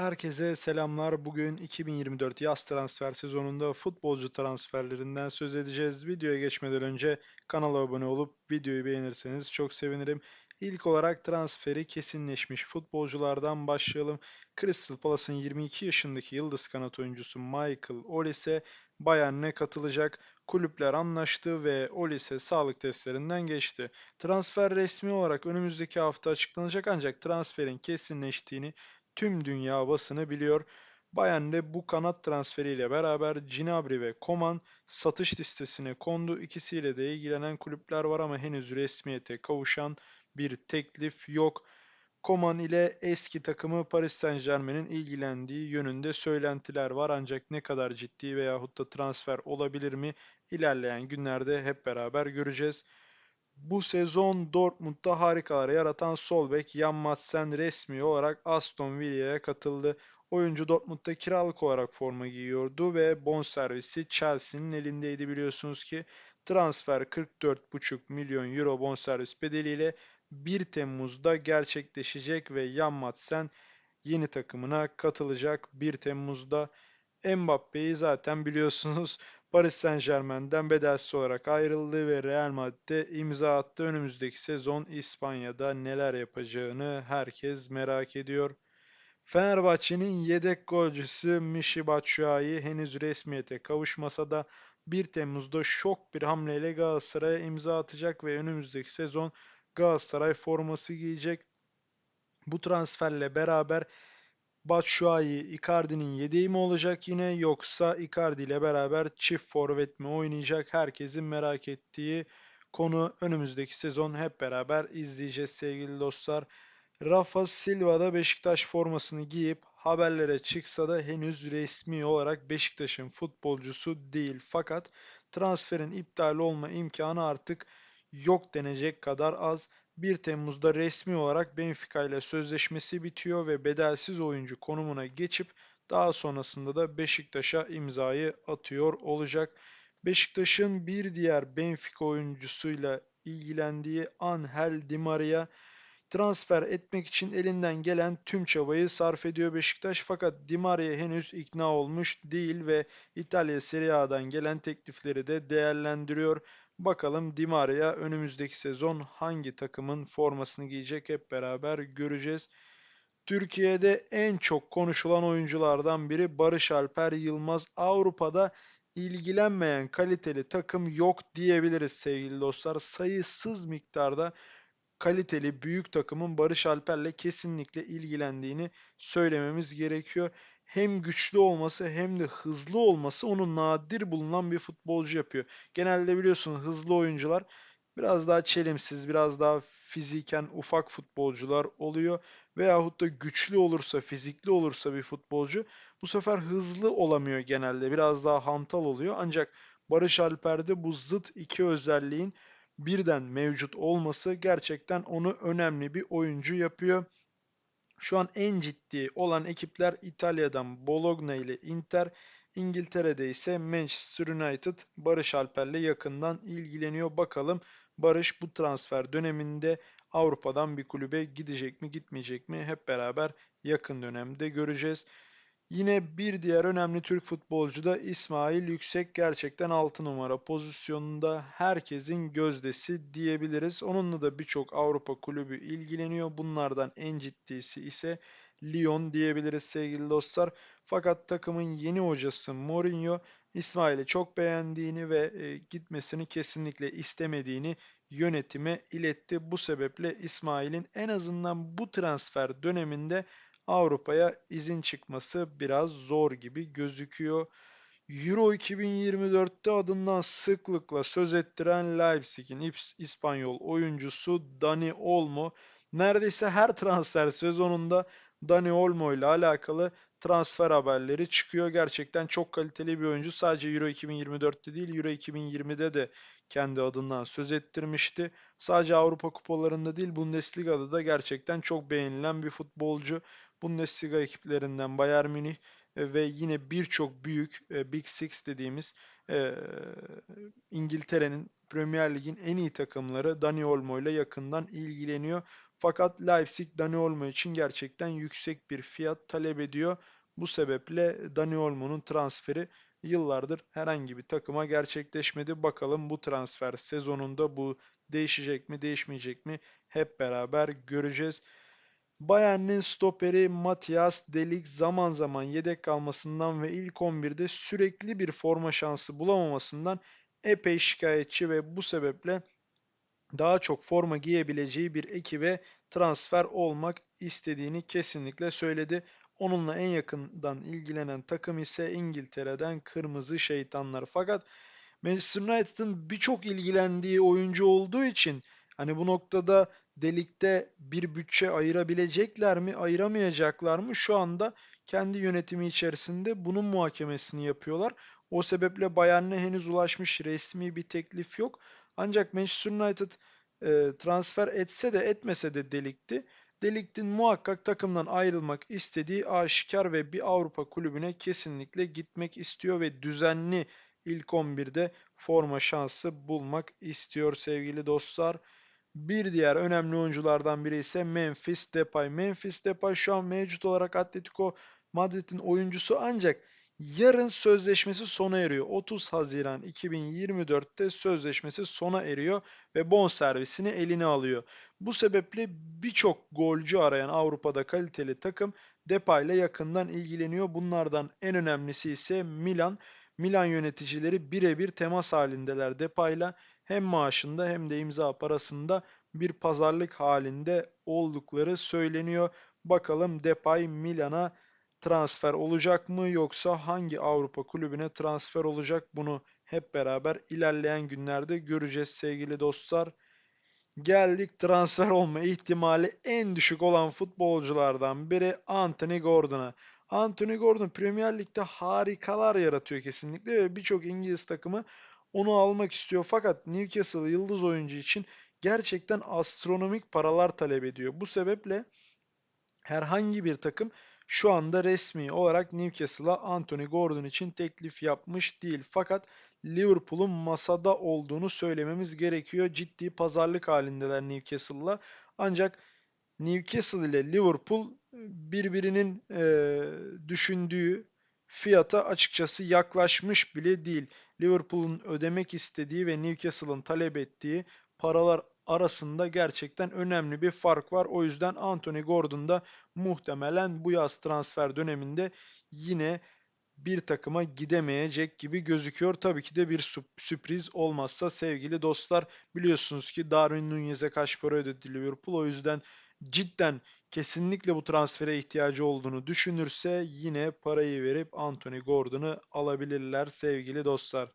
Herkese selamlar. Bugün 2024 yaz transfer sezonunda futbolcu transferlerinden söz edeceğiz. Videoya geçmeden önce kanala abone olup videoyu beğenirseniz çok sevinirim. İlk olarak transferi kesinleşmiş futbolculardan başlayalım. Crystal Palace'ın 22 yaşındaki yıldız kanat oyuncusu Michael Olise Bayern'e katılacak. Kulüpler anlaştı ve Olise sağlık testlerinden geçti. Transfer resmi olarak önümüzdeki hafta açıklanacak ancak transferin kesinleştiğini tüm dünya basını biliyor. Bayern de bu kanat transferiyle beraber Gnabry ve Coman satış listesine kondu. İkisiyle de ilgilenen kulüpler var ama henüz resmiyete kavuşan bir teklif yok. Coman ile eski takımı Paris Saint Germain'in ilgilendiği yönünde söylentiler var ancak ne kadar ciddi veyahut da transfer olabilir mi ilerleyen günlerde hep beraber göreceğiz. Bu sezon Dortmund'da harikalar yaratan sol bek Jan Madsen resmi olarak Aston Villa'ya katıldı. Oyuncu Dortmund'da kiralık olarak forma giyiyordu ve bonservisi Chelsea'nin elindeydi biliyorsunuz ki. Transfer 44,5 milyon euro bonservis bedeliyle 1 Temmuz'da gerçekleşecek ve Jan Madsen yeni takımına katılacak 1 Temmuz'da. Mbappe'yi zaten biliyorsunuz Paris Saint Germain'den bedelsiz olarak ayrıldı ve Real Madrid'de imza attı. Önümüzdeki sezon İspanya'da neler yapacağını herkes merak ediyor. Fenerbahçe'nin yedek golcüsü Michy Batshuayi henüz resmiyete kavuşmasa da 1 Temmuz'da şok bir hamleyle Galatasaray'a imza atacak ve önümüzdeki sezon Galatasaray forması giyecek. Bu transferle beraber Batshuayi Icardi'nin yedeği mi olacak yine yoksa Icardi ile beraber çift forvet mi oynayacak? Herkesin merak ettiği konu önümüzdeki sezon hep beraber izleyeceğiz sevgili dostlar. Rafa Silva da Beşiktaş formasını giyip haberlere çıksa da henüz resmi olarak Beşiktaş'ın futbolcusu değil. Fakat transferin iptal olma imkanı artık yok denecek kadar az. 1 Temmuz'da resmi olarak Benfica ile sözleşmesi bitiyor ve bedelsiz oyuncu konumuna geçip daha sonrasında da Beşiktaş'a imzayı atıyor olacak. Beşiktaş'ın bir diğer Benfica oyuncusuyla ilgilendiği Angel Di Maria transfer etmek için elinden gelen tüm çabayı sarf ediyor Beşiktaş fakat Di Maria henüz ikna olmuş değil ve İtalya Serie A'dan gelen teklifleri de değerlendiriyor. Bakalım Di Maria önümüzdeki sezon hangi takımın formasını giyecek hep beraber göreceğiz. Türkiye'de en çok konuşulan oyunculardan biri Barış Alper Yılmaz. Avrupa'da ilgilenmeyen kaliteli takım yok diyebiliriz sevgili dostlar. Sayısız miktarda kaliteli büyük takımın Barış Alper'le kesinlikle ilgilendiğini söylememiz gerekiyor. Hem güçlü olması hem de hızlı olması onu nadir bulunan bir futbolcu yapıyor. Genelde biliyorsun hızlı oyuncular biraz daha çelimsiz, biraz daha fiziken ufak futbolcular oluyor. Veyahut da güçlü olursa, fizikli olursa bir futbolcu bu sefer hızlı olamıyor genelde. Biraz daha hantal oluyor. Ancak Barış Alper'de bu zıt iki özelliğin birden mevcut olması gerçekten onu önemli bir oyuncu yapıyor. Şu an en ciddi olan ekipler İtalya'dan Bologna ile Inter, İngiltere'de ise Manchester United Barış Alper'le yakından ilgileniyor. Bakalım Barış bu transfer döneminde Avrupa'dan bir kulübe gidecek mi gitmeyecek mi hep beraber yakın dönemde göreceğiz. Yine bir diğer önemli Türk futbolcu da İsmail Yüksek gerçekten 6 numara pozisyonunda herkesin gözdesi diyebiliriz. Onunla da birçok Avrupa kulübü ilgileniyor. Bunlardan en ciddisi ise Lyon diyebiliriz sevgili dostlar. Fakat takımın yeni hocası Mourinho İsmail'i çok beğendiğini ve e, gitmesini kesinlikle istemediğini yönetime iletti. Bu sebeple İsmail'in en azından bu transfer döneminde Avrupa'ya izin çıkması biraz zor gibi gözüküyor. Euro 2024'te adından sıklıkla söz ettiren Leipzig'in İspanyol oyuncusu Dani Olmo neredeyse her transfer sezonunda Dani Olmo ile alakalı transfer haberleri çıkıyor. Gerçekten çok kaliteli bir oyuncu. Sadece Euro 2024'te değil, Euro 2020'de de kendi adından söz ettirmişti. Sadece Avrupa kupalarında değil, Bundesliga'da da gerçekten çok beğenilen bir futbolcu. Bundesliga ekiplerinden Bayern Münih e, ve yine birçok büyük e, Big Six dediğimiz e, İngiltere'nin Premier Lig'in en iyi takımları Dani Olmo ile yakından ilgileniyor. Fakat Leipzig Dani Olmo için gerçekten yüksek bir fiyat talep ediyor. Bu sebeple Dani Olmo'nun transferi yıllardır herhangi bir takıma gerçekleşmedi. Bakalım bu transfer sezonunda bu değişecek mi, değişmeyecek mi hep beraber göreceğiz. Bayern'in stoperi Matthias Delik zaman zaman yedek kalmasından ve ilk 11'de sürekli bir forma şansı bulamamasından epey şikayetçi ve bu sebeple daha çok forma giyebileceği bir ekibe transfer olmak istediğini kesinlikle söyledi. Onunla en yakından ilgilenen takım ise İngiltere'den Kırmızı Şeytanlar. Fakat Manchester United'ın birçok ilgilendiği oyuncu olduğu için hani bu noktada delikte bir bütçe ayırabilecekler mi, ayıramayacaklar mı? Şu anda kendi yönetimi içerisinde bunun muhakemesini yapıyorlar. O sebeple Bayern'e henüz ulaşmış resmi bir teklif yok. Ancak Manchester United e, transfer etse de etmese de delikti. Deliktin muhakkak takımdan ayrılmak istediği aşikar ve bir Avrupa kulübüne kesinlikle gitmek istiyor ve düzenli ilk 11'de forma şansı bulmak istiyor sevgili dostlar. Bir diğer önemli oyunculardan biri ise Memphis Depay. Memphis Depay şu an mevcut olarak Atletico Madrid'in oyuncusu ancak yarın sözleşmesi sona eriyor. 30 Haziran 2024'te sözleşmesi sona eriyor ve bonservisini eline alıyor. Bu sebeple birçok golcü arayan Avrupa'da kaliteli takım Depay ile yakından ilgileniyor. Bunlardan en önemlisi ise Milan. Milan yöneticileri birebir temas halindeler Depay'la hem maaşında hem de imza parasında bir pazarlık halinde oldukları söyleniyor. Bakalım Depay Milan'a transfer olacak mı yoksa hangi Avrupa kulübüne transfer olacak bunu hep beraber ilerleyen günlerde göreceğiz sevgili dostlar. Geldik transfer olma ihtimali en düşük olan futbolculardan biri Anthony Gordon'a. Anthony Gordon Premier Lig'de harikalar yaratıyor kesinlikle ve birçok İngiliz takımı onu almak istiyor. Fakat Newcastle yıldız oyuncu için gerçekten astronomik paralar talep ediyor. Bu sebeple herhangi bir takım şu anda resmi olarak Newcastle'a Anthony Gordon için teklif yapmış değil. Fakat Liverpool'un masada olduğunu söylememiz gerekiyor. Ciddi pazarlık halindeler Newcastle'la. Ancak Newcastle ile Liverpool birbirinin e, düşündüğü fiyata açıkçası yaklaşmış bile değil. Liverpool'un ödemek istediği ve Newcastle'ın talep ettiği paralar arasında gerçekten önemli bir fark var. O yüzden Anthony Gordon da muhtemelen bu yaz transfer döneminde yine bir takıma gidemeyecek gibi gözüküyor. Tabii ki de bir sürpriz olmazsa sevgili dostlar biliyorsunuz ki Darwin Nunez'e kaç para ödedi Liverpool. O yüzden cidden kesinlikle bu transfere ihtiyacı olduğunu düşünürse yine parayı verip Anthony Gordon'u alabilirler sevgili dostlar.